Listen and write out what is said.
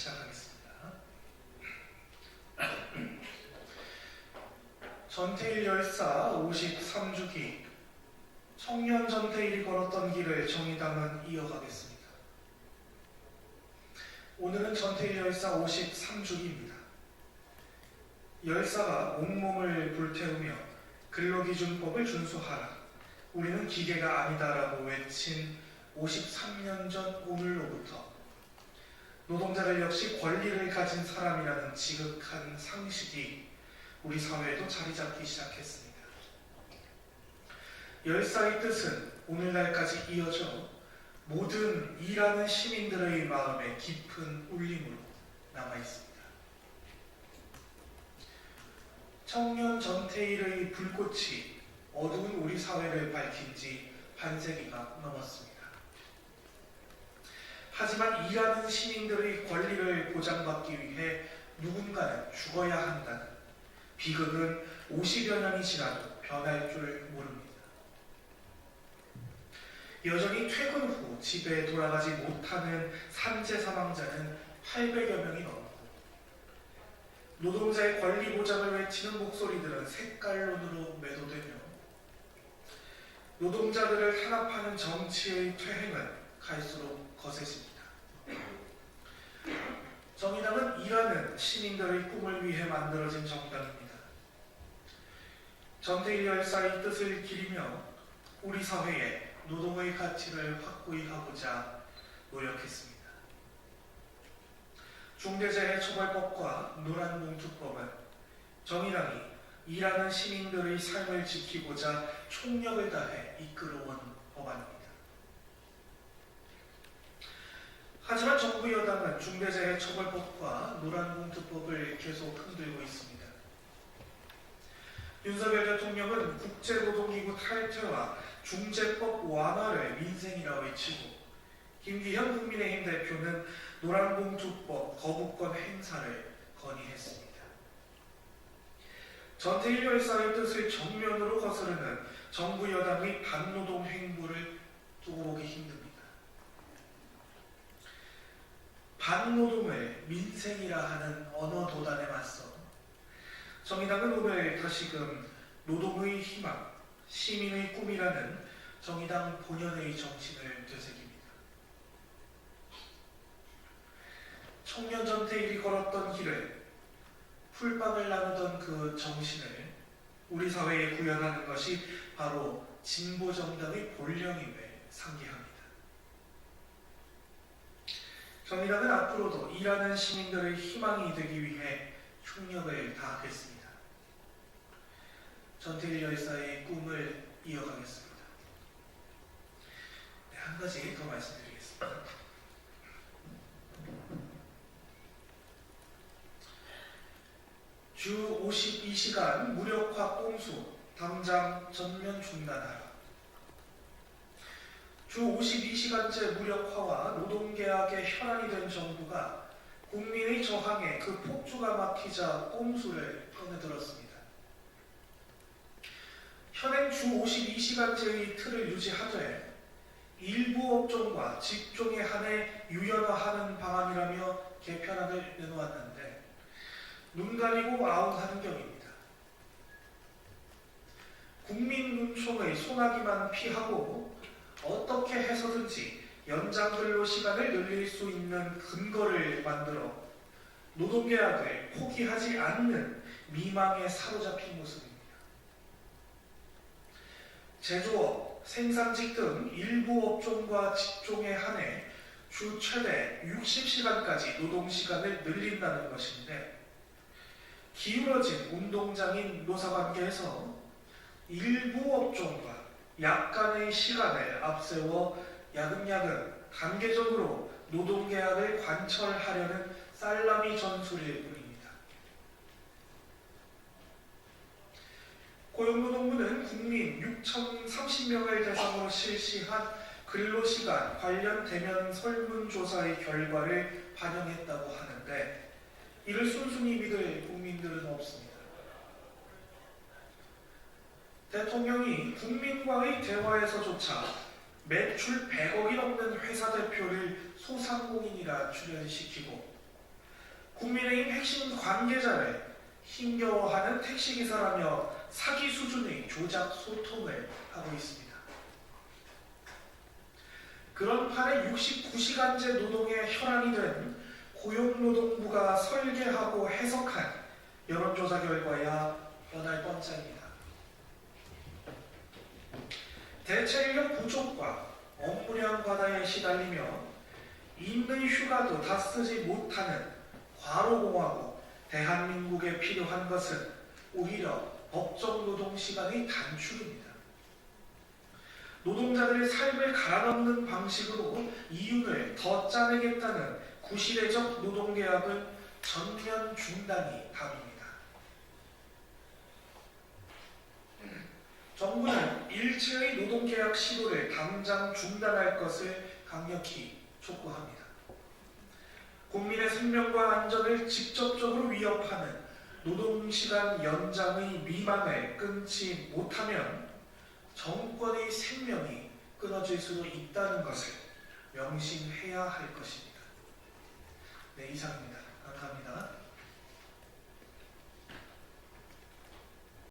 시작하겠습니다. 전태일 열사 53주기 청년 전태일이 걸었던 길을 정의당은 이어가겠습니다. 오늘은 전태일 열사 53주기입니다. 열사가 온몸을 불태우며 근로기준법을 준수하라. 우리는 기계가 아니다라고 외친 53년 전 오늘로부터 노동자들 역시 권리를 가진 사람이라는 지극한 상식이 우리 사회에도 자리 잡기 시작했습니다. 열사의 뜻은 오늘날까지 이어져 모든 일하는 시민들의 마음에 깊은 울림으로 남아 있습니다. 청년 전태일의 불꽃이 어두운 우리 사회를 밝힌 지 반세기가 넘었습니다. 하지만 일하는 시민들의 권리를 보장받기 위해 누군가는 죽어야 한다는 비극은 50여 년이 지나도 변할 줄 모릅니다. 여전히 퇴근 후 집에 돌아가지 못하는 산재 사망자는 800여 명이 넘고 노동자의 권리 보장을 외치는 목소리들은 색깔론으로 매도되며 노동자들을 탄압하는 정치의 퇴행은 갈수록 거세집니다. 정의당은 일하는 시민들의 꿈을 위해 만들어진 정당입니다. 전태일 열사의 뜻을 기리며 우리 사회에 노동의 가치를 확고히 하고자 노력했습니다. 중대재해처벌법과 노란봉투법은 정의당이 일하는 시민들의 삶을 지키고자 총력을 다해 이끌어온 법안입니다. 정부 여당은 중대재해 처벌법과 노란봉투법을 계속 흔들고 있습니다. 윤석열 대통령은 국제노동기구 탈퇴와 중재법 완화를 민생이라 외치고 김기현 국민의힘 대표는 노란봉투법 거부권 행사를 건의했습니다. 전태일 열사의 뜻을 정면으로 거스르는 정부 여당의 반노동 행보를 두고 보기 힘듭니다. 반노동을 민생이라 하는 언어 도단에 맞서 정의당은 오늘 다시금 노동의 희망, 시민의 꿈이라는 정의당 본연의 정신을 되새깁니다. 청년 전태일이 걸었던 길을 풀빵을 나누던 그 정신을 우리 사회에 구현하는 것이 바로 진보 정당의 본령임을 상기합니다. 정의당은 앞으로도 일하는 시민들의 희망이 되기 위해 흉력을 다하겠습니다. 전태일 열사의 꿈을 이어가겠습니다. 네, 한 가지 더 말씀드리겠습니다. 주 52시간 무력화 꼼수 당장 전면 중단하라. 주 52시간제 무력화와 노동계약의 혈안이 된 정부가 국민의 저항에 그 폭주가 막히자 꼼수를 꺼내들었습니다. 현행 주 52시간제의 틀을 유지하되 일부 업종과 직종에 한해 유연화하는 방안이라며 개편안을 내놓았는데 눈 가리고 아웅하는 격입니다. 국민 눈총의 소나기만 피하고 어떻게 해서든지 연장 근로 시간을 늘릴 수 있는 근거를 만들어 노동계약을 포기하지 않는 미망에 사로잡힌 모습입니다. 제조업, 생산직 등 일부 업종과 직종에 한해 주 최대 60시간까지 노동시간을 늘린다는 것인데 기울어진 운동장인 노사관계에서 일부 업종과 약간의 시간을 앞세워 야금야금 단계적으로 노동계약을 관철하려는 살라미 전술일 뿐입니다. 고용노동부는 국민 6,030명을 대상으로 실시한 근로시간 관련 대면 설문조사의 결과를 반영했다고 하는데 이를 순순히 믿을 국민들은 없습니다. 대통령이 국민과의 대화에서조차 매출 100억이 넘는 회사 대표를 소상공인이라 출연시키고 국민의힘 핵심 관계자를 힘겨워하는 택시기사라며 사기 수준의 조작 소통을 하고 있습니다. 그런 판에 69시간제 노동의 혈안이 된 고용노동부가 설계하고 해석한 여론조사 결과야 뻔할 뻔짜입니다. 대체 인력 부족과 업무량 과다에 시달리며 있는 휴가도 다 쓰지 못하는 과로공화국 대한민국에 필요한 것은 오히려 법정 노동 시간의 단축입니다. 노동자들의 삶을 갈아넣는 방식으로 이윤을 더 짜내겠다는 구시대적 노동계약은 전면 중단이 답입니다. 정부는 일체의 노동계약 시도를 당장 중단할 것을 강력히 촉구합니다. 국민의 생명과 안전을 직접적으로 위협하는 노동시간 연장의 미망을 끊지 못하면 정권의 생명이 끊어질 수도 있다는 것을 명심해야 할 것입니다. 네, 이상입니다. 감사합니다.